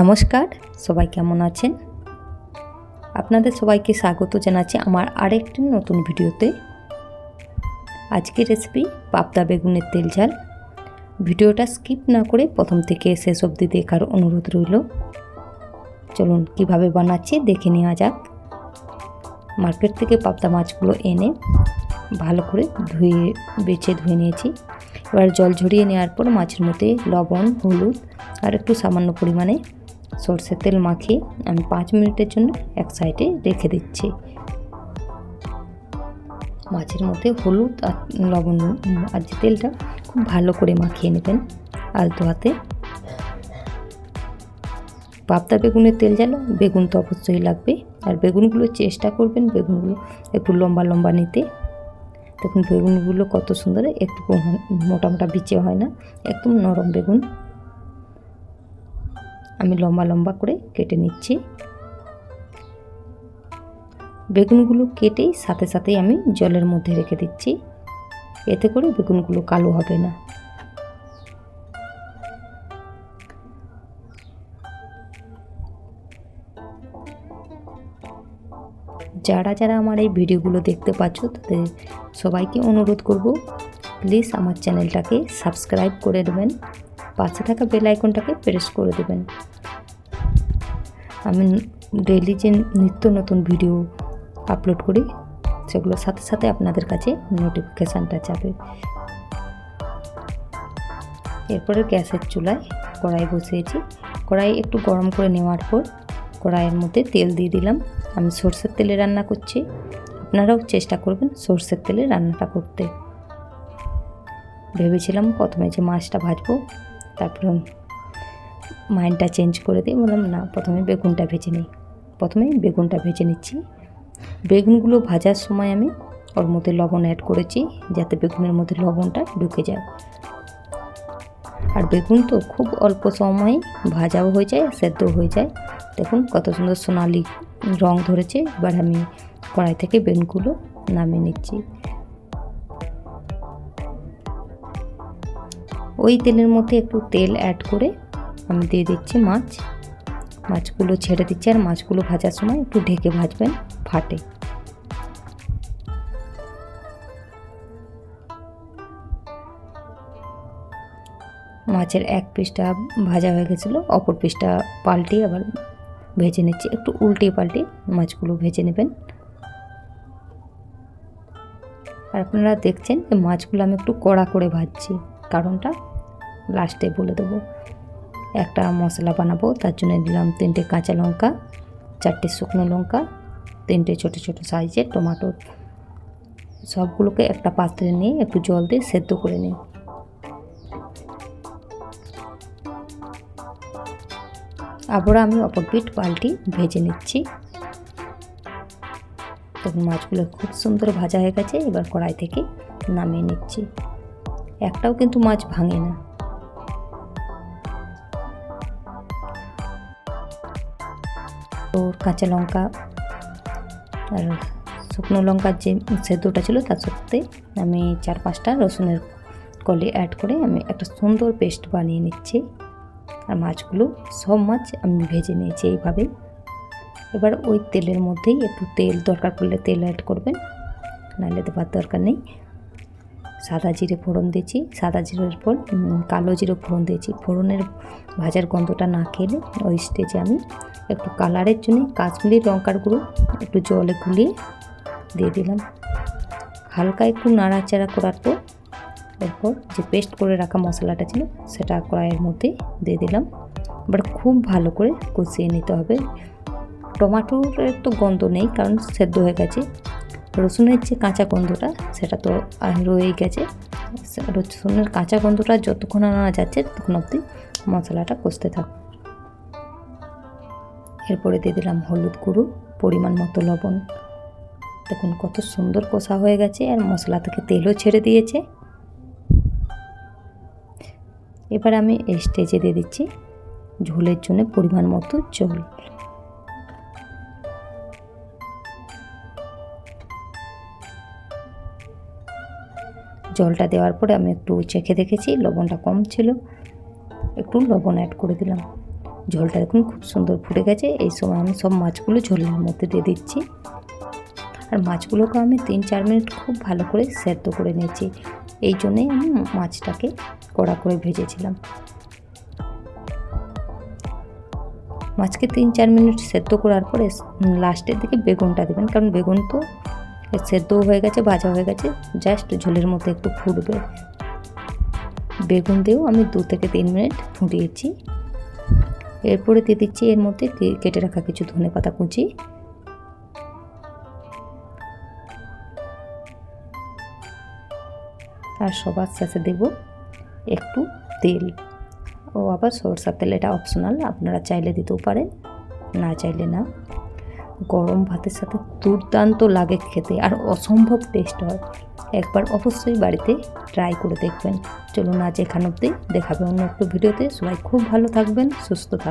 নমস্কার, সবাই কেমন আছেন? আপনাদের সবাইকে স্বাগত জানাচ্ছি আমার আরেকটি নতুন ভিডিওতে। আজকের রেসিপি পাবদা বেগুনের তেল ঝাল। ভিডিওটা স্কিপ না করে প্রথম থেকে শেষ অবধি দেখার অনুরোধ রইল। চলুন কীভাবে বানাচ্ছি দেখে নেওয়া যাক। মার্কেট থেকে পাবদা মাছগুলো এনে ভালো করে ধুয়ে, বেছে ধুয়ে নিয়েছি। এবার জল ঝরিয়ে নেওয়ার পর মাছের মধ্যে লবণ, হলুদ আর একটু সামান্য পরিমাণে সর্ষের তেল মাখিয়ে আমি পাঁচ মিনিটের জন্য এক সাইডে রেখে দিচ্ছি। মাছের মধ্যে হলুদ আর লবণ আর যে তেলটা খুব ভালো করে মাখিয়ে নেবেন আলতো হাতে। পাবদা বেগুনের তেল জ্বালো বেগুন তো অবশ্যই লাগবে, আর বেগুনগুলো চেষ্টা করবেন বেগুনগুলো একটু লম্বা লম্বা নিতে। দেখুন বেগুনগুলো কত সুন্দর, একটু মোটা মোটা বিচে হয় না, একদম নরম বেগুন। আমি লম্বা লম্বা করে কেটে নিচ্ছি। বেগুনগুলো কেটেই সাথে সাথেই আমি জলের মধ্যে রেখে দিচ্ছি। এতে করে বেগুনগুলো কালো হবে না। যারা যারা আমার এই ভিডিওগুলো দেখতে পাচ্ছ, তাদের সবাইকে অনুরোধ করব, প্লিজ আমার চ্যানেলটাকে সাবস্ক্রাইব করে দেবেন। পাশে থাকা বেল আইকনটাকে প্রেস করে দেবেন। আমি ডেইলি যে নিত্য নতুন ভিডিও আপলোড করি, সেগুলোর সাথে সাথে আপনাদের কাছে নোটিফিকেশানটা যাবে। এরপরে গ্যাসের চুলায় কড়াই বসিয়েছি। কড়াই একটু গরম করে নেওয়ার পর কড়াইয়ের মধ্যে তেল দিয়ে দিলাম। আমি সর্ষের তেলে রান্না করছি। আপনারাও চেষ্টা করবেন সর্ষের তেলে রান্নাটা করতে। ভেবেছিলাম প্রথমে যে মাছটা ভাজবো তারপরে মাইন্ডটা চেঞ্জ করে দিই, বললাম, না, প্রথমে বেগুনটা ভেজে নিই। প্রথমে বেগুনটা ভেজে নিচ্ছি। বেগুনগুলো ভাজার সময় আমি ওর মধ্যে লবণ অ্যাড করেছি, যাতে বেগুনের মধ্যে লবণটা ঢুকে যায়। আর বেগুন তো খুব অল্প সময় ভাজাও হয়ে যায় সেদ্ধ হয়ে যায়। দেখুন, কত সুন্দর সোনালি রং ধরেছে। এবার আমি কড়াই থেকে বেগুনগুলো নামিয়ে নিচ্ছি। ওই তেলের মধ্যে একটু তেল অ্যাড করে আমি দিয়ে দিচ্ছি মাছ। মাছগুলো ছেড়ে দিচ্ছি আর মাছগুলো ভাজার সময় একটু ঢেকে ভাজবেন ফাটে। মাছের এক পিসটা ভাজা হয়ে গেছিল, অপর পিসটা পাল্টিয়ে আবার ভেজে নিচ্ছি। একটু উল্টিয়ে পাল্টে মাছগুলো ভেজে নেবেন। আর আপনারা দেখছেন যে মাছগুলো আমি একটু কড়া করে ভাজছি। কারণটা লাস্টে বলে দেবো। একটা মশলা বানাবো, তার জন্য দিলাম তিনটে কাঁচা লঙ্কা, চারটে শুকনো লঙ্কা, তিনটে ছোটো ছোটো সাইজের টমাটো। সবগুলোকে একটা পাত্রে নিয়ে একটু জল দিয়ে সেদ্ধ করে নিই। আবার আমি অপর পিঠ পাল্টি ভেজে নিচ্ছি। তখন মাছগুলো খুব সুন্দর ভাজা হয়ে গেছে, এবার কড়াই থেকে নামিয়ে নিচ্ছি। একটাও কিন্তু মাছ ভাঙে না। ওর কাঁচা লঙ্কা আর শুকনো লঙ্কার যে সেদ্ধটা ছিল তার সত্ত্বে আমি চার পাঁচটা রসুনের কলি অ্যাড করে আমি একটা সুন্দর পেস্ট বানিয়ে নিচ্ছি। আর মাছগুলো সব মাছ আমি ভেজে নিয়েছি এইভাবেই। এবার ওই তেলের মধ্যেই একটু তেল দরকার পড়লে তেল অ্যাড করবেন, নাহলে দেওয়ার দরকার নেই। সাদা জিরে ফোড়ন দিয়েছি, সাদা জিরের পর কালো জিরে ফোড়ন দিয়েছি। ফোড়নের ভাজার গন্ধটা না খেলে ওই স্টেজে আমি একটু কালারের জন্য কাশ্মীরি লঙ্কার গুঁড়ো একটু জলে গুলিয়ে দিয়ে দিলাম। হালকা একটু নাড়াচাড়া করার পর, এরপর যে পেস্ট করে রাখা মশলাটা ছিল, সেটা কড়াইয়ের মধ্যে দিয়ে দিলাম। এবার খুব ভালো করে কষিয়ে নিতে হবে। টমাটোর তো গন্ধ নেই, কারণ সেদ্ধ হয়ে গেছে। রসুনের যে কাঁচা গন্ধটা, সেটা তো রয়েই গেছে। রসুনের কাঁচা গন্ধটা যতক্ষণ আনা যাচ্ছে, ততক্ষণ অবধি মশলাটা কষতে থাক। এরপরে দিয়ে দিলাম হলুদ গুঁড়ো, পরিমাণ মতো লবণ। দেখুন কত সুন্দর কষা হয়ে গেছে, আর মশলা থেকে তেলও ছেড়ে দিয়েছে। এবার আমি স্টেজে দিয়ে দিচ্ছি ঝোলের জন্য পরিমাণ মতো জল। জলটা দেওয়ার পরে আমি একটু চেখে দেখেছি, লবণটা কম ছিল। একটু লবণ অ্যাড করে দিলাম। ঝোলটা দেখুন খুব সুন্দর ফুটে গেছে। এই সময় আমি সব মাছগুলো ঝোলের মধ্যে দিয়ে দিচ্ছি। আর মাছগুলোকে আমি তিন চার মিনিট খুব ভালো করে সেদ্ধ করে নিয়েছি। এই জন্যেই আমি মাছটাকে কড়া করে ভেজেছিলাম। মাছকে তিন চার মিনিট সেদ্ধ করার পরে লাস্টের দিকে বেগুনটা দেবেন। কারণ বেগুন তো সেদ্ধও হয়ে গেছে ভাজা হয়ে গেছে জাস্ট ঝোলের মধ্যে একটু ফুটবে। বেগুন দিয়েও আমি দু থেকে তিন মিনিট ফুটিয়েছি। এরপরে দিয়ে দিচ্ছি এর মধ্যে কেটে রাখা কিছু ধনে পাতা কুচি। আর সবার শেষে দেব একটু তেল। ও আবার সরষার তেল, এটা অপশনাল আপনারা চাইলে দিতেও পারেন, না চাইলে না। গরম ভাতের সাথে দুর্দান্ত লাগে খেতে আর অসম্ভব টেস্ট হয়। একবার অবশ্যই বাড়িতে ট্রাই করে দেখবেন। চলুন আজ এখান অব্দি দেখাবে অন্য একটু ভিডিওতে সবাই খুব ভালো থাকবেন, সুস্থ থাকবেন।